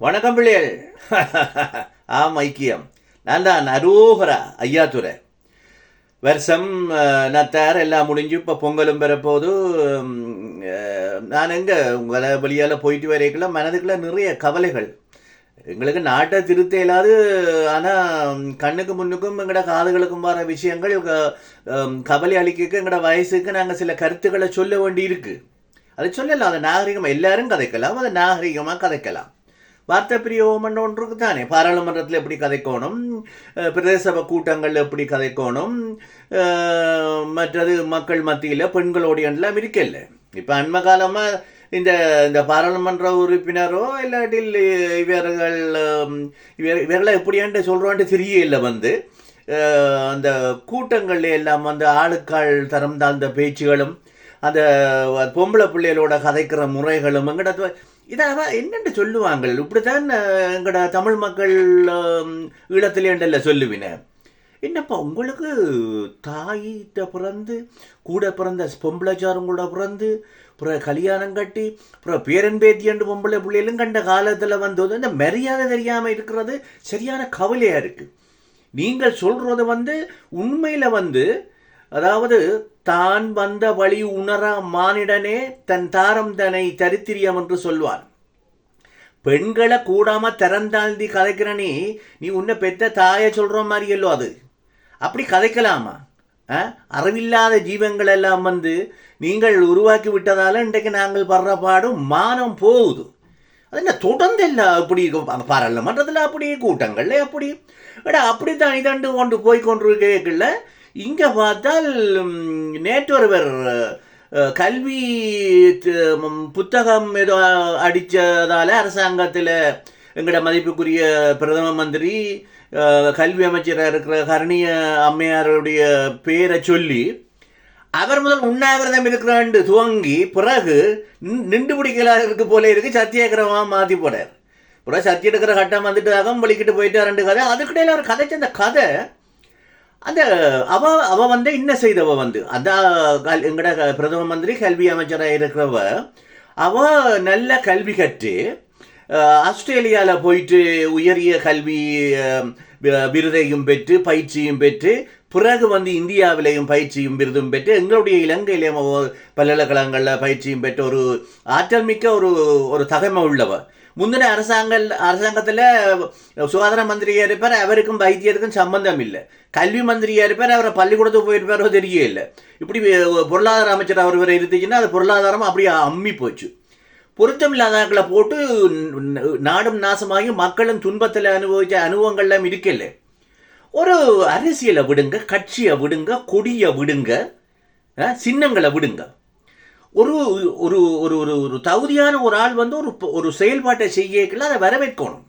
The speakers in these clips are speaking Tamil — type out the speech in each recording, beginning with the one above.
வணக்கம் பிள்ளைகள். ஆம் ஐக்கியம். நான் தான் அரோகரா ஐயாத்துறை வருஷம் நத்தார் எல்லாம் முடிஞ்சு இப்போ பொங்கலும் பெறப்போது நான் எங்கே உங்களை வழியால் போயிட்டு வரைக்குள்ள மனதுக்குள்ள நிறைய கவலைகள். எங்களுக்கு நாட்டை திருத்த இல்லாது ஆனால் கண்ணுக்கு முன்னுக்கும் எங்களோட காதுகளுக்கும் வர விஷயங்கள் கவலை அளிக்க எங்களோட வயசுக்கு நாங்கள் சில கருத்துக்களை சொல்ல வேண்டி இருக்குது அதை சொல்லலாம் அது நாகரிகம் எல்லாரும் கதைக்கலாம் அதை நாகரிகமாக கதைக்கலாம். வார்த்தை பிரியோகம் ஒன்று இருக்கு தானே பாராளுமன்றத்தில் எப்படி கதைக்கணும்? பிரதேச கூட்டங்களில் எப்படி கதைக்கணும்? மற்றது மக்கள் மத்தியில் பெண்களோடைய எல்லாம் இருக்கல இப்போ அண்மை காலமாக இந்த இந்த பாராளுமன்ற உறுப்பினரோ இல்லாட்டில் இவர்கள் இவர் இவர்களை எப்படியாண்டு சொல்கிறான்ட்டு தெரியல வந்து. அந்த கூட்டங்கள் எல்லாம் வந்து ஆளுக்காள் தரம் தாழ்ந்த பேச்சுகளும் அந்த பொம்பளை பிள்ளைகளோட கதைக்கிற முறைகளும் எங்கட இதாக என்னென்று சொல்லுவாங்க இப்படித்தான் எங்களோட எங்கட தமிழ் மக்கள் ஈழத்திலேண்டல்ல சொல்லுவின என்னப்பா உங்களுக்கு தாயிட்ட பிறந்து கூட பிறந்த பொம்பளைச்சாரும் கூட பிறந்து அப்புறம் கல்யாணம் கட்டி அப்புறம் பேரன் பேத்தியண்டு பொம்பளை பிள்ளைகளும் கண்ட காலத்தில் வந்தது இந்த மரியாதை தெரியாமல் இருக்கிறது சரியான கவலையாக இருக்குது நீங்கள் சொல்கிறது வந்து உண்மையில் வந்து அதாவது தான் வந்த வழி உணரா மானிடனே தன் தாரம் தனை தரித்திரியம் என்று சொல்வான் பெண்களை கூடாம திறந்தாழ்ந்தி கதைக்கிற நீ நீ உன்னை பெத்த தாயை சொல்ற மாதிரி இல்லோ அது? அப்படி கதைக்கலாமா? ஆ? அறிவில்லாத ஜீவங்கள் எல்லாம் வந்து நீங்கள் உருவாக்கி விட்டதால இன்றைக்கு நாங்கள் படுற பாடும் மானம் போகுது. அது என்ன தொடர்ந்து இல்லை அப்படி பாராளுமன்றத்தில் அப்படி கூட்டங்கள்ல அப்படி? எடா அப்படி தான் இதண்டு கொண்டு போய் கொண்டு கேட்கல இங்கே பார்த்தால் நேற்றொருவர் கல்வி புத்தகம் ஏதோ அடித்ததால் அரசாங்கத்தில் எங்களோட மதிப்புக்குரிய பிரதம மந்திரி கல்வி அமைச்சராக இருக்கிற கரணிய அம்மையாருடைய பேரை சொல்லி அவர் முதல் உண்ணாவிரதம் இருக்கிறாண்டு துவங்கி பிறகு நின்- நின்று பிடிக்கலாக இருக்கு போல இருக்கு சத்தியாகிரகமாக மாற்றி போடார் பிறகு சத்தி எடுக்கிற கட்டம் வந்துட்டு அகம் வலிக்கிட்டு போயிட்டு ரெண்டு கதை. அதுக்கிடையில் அவர் கதைச்ச அந்த கதை அந்த அவ அவ வந்து என்ன செய்தவ வந்து அதான் கல்- எங்கட க- பிரதம மந்திரி கல்வி அமைச்சராக இருக்கிறவ அவ நல்ல கல்வி கற்று ஆஸ்திரேலியாவில் போயிட்டு உயரிய கல்வி விருதையும் பெற்று பயிற்சியும் பெற்று பிறகு வந்து இந்தியாவிலேயும் பயிற்சியும் விருதும் பெற்று எங்களுடைய இலங்கையிலேயும் பல்கலைக்கழகங்களில் பயிற்சியும் பெற்ற ஒரு ஆற்றல் மிக்க ஒரு ஒரு தகமை உள்ளவ முந்தின அரசாங்க அரசாங்கத்தில் சுகாதார மந்திரியாக இருப்பார் அவருக்கும் வைத்தியருக்கும் சம்பந்தம் இல்லை கல்வி மந்திரியாக இருப்பார் அவரை பள்ளிக்கூடத்துக்கு போயிருப்பாரோ தெரியல. இப்படி பொருளாதார அமைச்சர் அவர் வரை இருந்துச்சுன்னா அது பொருளாதாரம் அப்படியே அம்மி போச்சு. பொருத்தமில்லாதாக்களை போட்டு நாடும் நாசமாகி மக்களும் துன்பத்தில் அனுபவிச்ச அனுபவங்கள்லாம் இருக்கல. ஒரு அரசியலை விடுங்க கட்சியை விடுங்க கொடியை விடுங்க சின்னங்களை விடுங்க. ஒரு ஒரு ஒரு ஒரு ஒரு தகுதியான ஒரு ஆள் வந்து ஒரு ஒரு செயல்பாட்டை செய்யல அதை வரவேற்கணும்.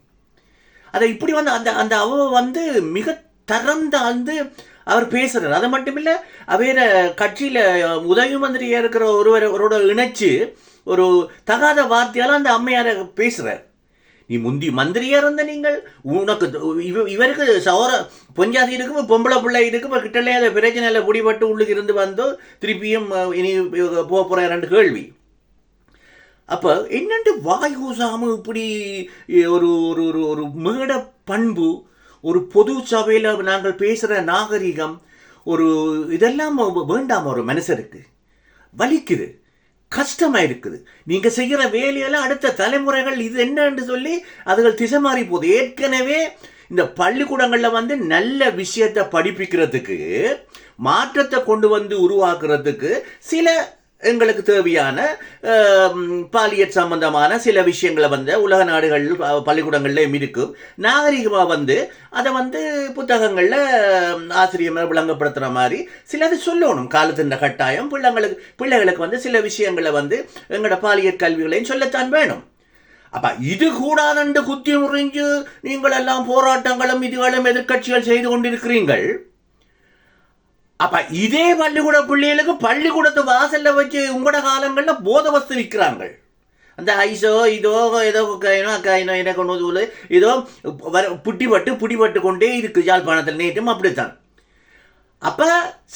அதை இப்படி வந்து அந்த அந்த அவ வந்து மிக தரம் தாழ்ந்து அவர் பேசுகிறார் அது மட்டும் இல்லை அவர கட்சியில் உதவி மந்திரியாக இருக்கிற ஒருவர் ஒருவரோட இணைச்சு ஒரு தகாத வார்த்தையால் அந்த அம்மையார் பேசுகிறார் நீ முந்தி மந்திரியா இருந்த நீங்கள்? உனக்கு இவ இவருக்கு சௌர பொஞ்சாதி இருக்கும் பொம்பளை பிள்ளை இருக்கும் கிட்டலே அந்த பிரச்சனையில் பிடிபட்டு உள்ளுக்கு இருந்து வந்து திருப்பியும் இனி போக போகிற ரெண்டு கேள்வி. அப்போ என்னண்டு வாய் கூசாமல் இப்படி ஒரு ஒரு ஒரு ஒரு மேட பண்பு ஒரு பொது சபையில் நாங்கள் பேசுகிற நாகரிகம் ஒரு இதெல்லாம் வேண்டாம் ஒரு மனுஷருக்கு. வலிக்குது. கஷ்டமாக இருக்குது நீங்கள் செய்கிற வேலையெல்லாம் அடுத்த தலைமுறைகள் இது என்னன்னு சொல்லி அதுகள் திசை மாறி போகுது. ஏற்கனவே இந்த பள்ளிக்கூடங்களில் வந்து நல்ல விஷயத்தை படிப்பிக்கிறதுக்கு மாற்றத்தை கொண்டு வந்து உருவாக்குறதுக்கு சில எங்களுக்கு தேவையான பாலியல் சம்பந்தமான சில விஷயங்களை வந்து உலக நாடுகள் பள்ளிக்கூடங்கள்லேயும் இருக்கும் நாகரிகமாக வந்து அதை வந்து புத்தகங்களில் ஆசிரியர் விளங்கப்படுத்துகிற மாதிரி சிலது சொல்லணும். காலத்தின் கட்டாயம் பிள்ளைங்களுக்கு பிள்ளைகளுக்கு வந்து சில விஷயங்களை வந்து எங்களோட பாலியல் கல்விகளையும் சொல்லத்தான் வேணும். அப்ப இது கூடாதண்டு குத்தி முறிஞ்சு நீங்கள் எல்லாம் போராட்டங்களும் இதுகளும் எதிர்க்கட்சிகள் செய்து கொண்டிருக்கிறீர்கள். அப்ப இதே பள்ளிக்கூட பிள்ளைகளுக்கு பள்ளிக்கூடத்து வாசல்ல வச்சு உங்களோட காலங்களில் போத வஸ்து விற்கிறாங்க அந்த ஐஸோ இதோ ஏதோ கைனோ அக்காயினோ என்ன கொண்டு வந்து சொல்லு, இதோ வர புட்டிப்பட்டு புடிபட்டு கொண்டே இருக்கு யாழ்ப்பாணத்தில் நேற்றும் அப்படித்தான். அப்போ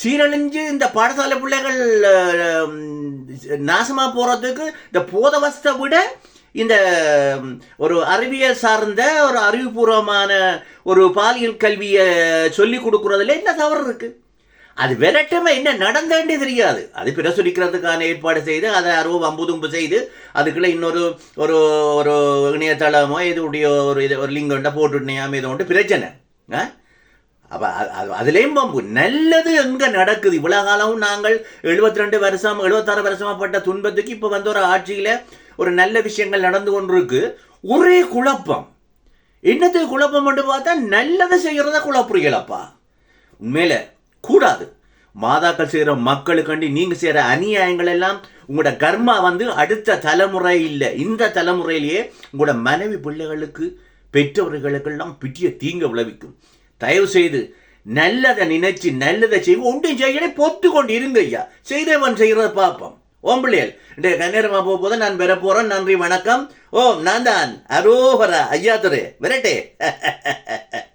சீரழிஞ்சு இந்த பாடசாலை பிள்ளைகள் நாசமாக போகிறதுக்கு இந்த போதவஸ்தை விட இந்த ஒரு அறிவியல் சார்ந்த ஒரு அறிவுபூர்வமான ஒரு பாலியல் கல்வியை சொல்லி கொடுக்குறதுல என்ன தவறு இருக்குது அது விரட்டமா என்ன நடந்தேன்னு தெரியாது. அது பிரசுரிக்கிறதுக்கான ஏற்பாடு செய்து அதை அறுபது வம்புதும்பு செய்து அதுக்குள்ளே இன்னொரு ஒரு ஒரு இணையதளமோ இதுடைய ஒரு இது ஒரு லிங்கொண்ட போட்டுட்டேயாம இது ஒன்று பிரச்சனை. ஆ? அப்போ அதுலேயும் பம்பு நல்லது எங்கே நடக்குது? இவ்வளோ காலமும் நாங்கள் எழுபத்தி ரெண்டு வருஷம் எழுபத்தாறு வருஷமா பட்ட துன்பத்துக்கு இப்போ வந்து ஒரு ஆட்சியில் ஒரு நல்ல விஷயங்கள் நடந்து கொண்டிருக்கு. ஒரே குழப்பம். என்னத்துக்கு குழப்பம் மட்டும் பார்த்தா நல்லதை செய்கிறத குழப்புறீங்களப்பா உண்மையில் கூடாது. மாதாக்கள் செய்கிற மக்களுக்காண்டி நீங்கள் செய்கிற அநியாயங்கள் எல்லாம் உங்களோட கர்மா வந்து அடுத்த தலைமுறை இல்லை. இந்த தலைமுறையிலேயே உங்களோட மனைவி பிள்ளைகளுக்கு பெற்றவர்களுக்கெல்லாம் பிட்டிய தீங்க விளைவிக்கும். தயவு செய்து நல்லதை நினைச்சு நல்லதை செய்வோம் ஒன்றும் செய்யலை பொத்து கொண்டு இருங்க ஐயா. செய்தவன் செய்கிறத பார்ப்போம் ஓம் பிள்ளைகள் இன்றைய கண்ணேரமா போக போது நான் பெற போறேன். நன்றி வணக்கம். ஓம் நான் தான் அரோஹரா ஐயா துறை விரட்டே.